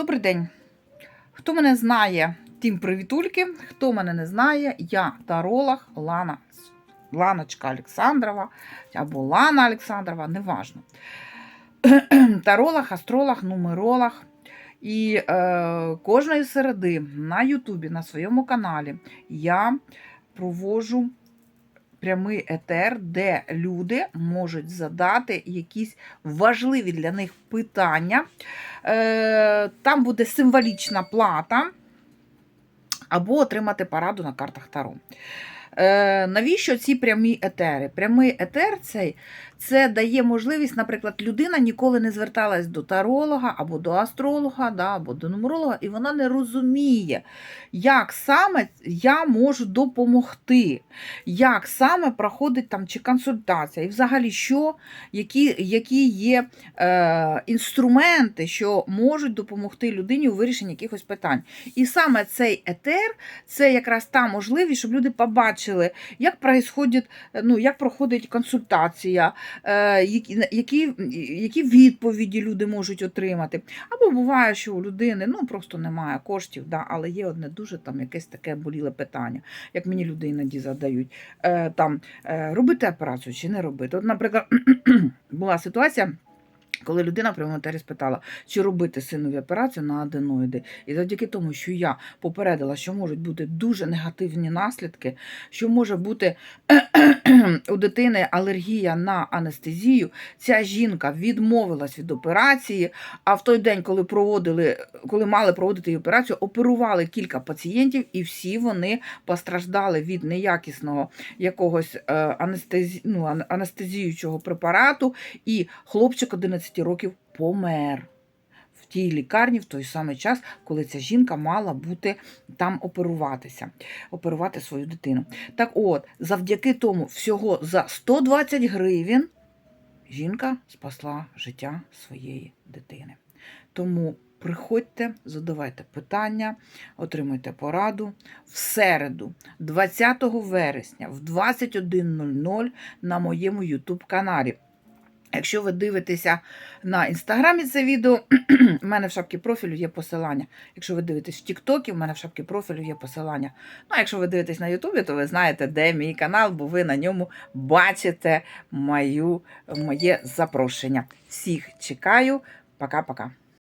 Добрий день. Хто мене знає, тим привітульки. Хто мене не знає, я таролог Лана, Ланочка Олександрова або Лана Олександрова, неважно. Таролог, астролог, нумеролог. І е, кожної середи на Ютубі, на своєму каналі, я проводжу прямий етер, де люди можуть задати якісь важливі для них питання. Е, Там буде символічна плата або отримати пораду на картах Таро. Е, Навіщо ці прямі етери? Прямий етер цей це дає можливість, наприклад, людина ніколи не зверталась до таролога або до астролога, да, або до нумеролога, і вона не розуміє, як саме я можу допомогти, як саме проходить там чи консультація, і взагалі, що, які, які є е, інструменти, що можуть допомогти людині у вирішенні якихось питань. І саме цей етер це якраз та можливість, щоб люди побачили, як происходить, ну, як проходить консультація, е, які, які відповіді люди можуть отримати. Або буває, що у людини ну, просто немає коштів, да, але є одне дуже там якесь таке боліле питання, як мені люди іноді задають. Е, там, е, робити операцію чи не робити. От, наприклад, була ситуація. Коли людина прямо етері спитала, чи робити синові операцію на аденоїди, і завдяки тому, що я попередила, що можуть бути дуже негативні наслідки, що може бути у дитини алергія на анестезію, ця жінка відмовилась від операції. А в той день, коли проводили, коли мали проводити операцію, оперували кілька пацієнтів, і всі вони постраждали від неякісного якогось е, анестезі... ну, анестезіючого препарату, і хлопчик 11 років помер. В тій лікарні в той самий час, коли ця жінка мала бути там оперуватися, оперувати свою дитину. Так от, завдяки тому, всього за 120 гривень жінка спасла життя своєї дитини. Тому приходьте, задавайте питання, отримуйте пораду в середу, 20 вересня, в 21.00 на моєму YouTube каналі. Якщо ви дивитеся на інстаграмі це відео, в мене в шапці профілю є посилання. Якщо ви дивитесь в Тіктокі, в мене в шапці профілю є посилання. Ну, а якщо ви дивитесь на Ютубі, то ви знаєте, де мій канал, бо ви на ньому бачите мою, моє запрошення. Всіх чекаю. Пока-пока.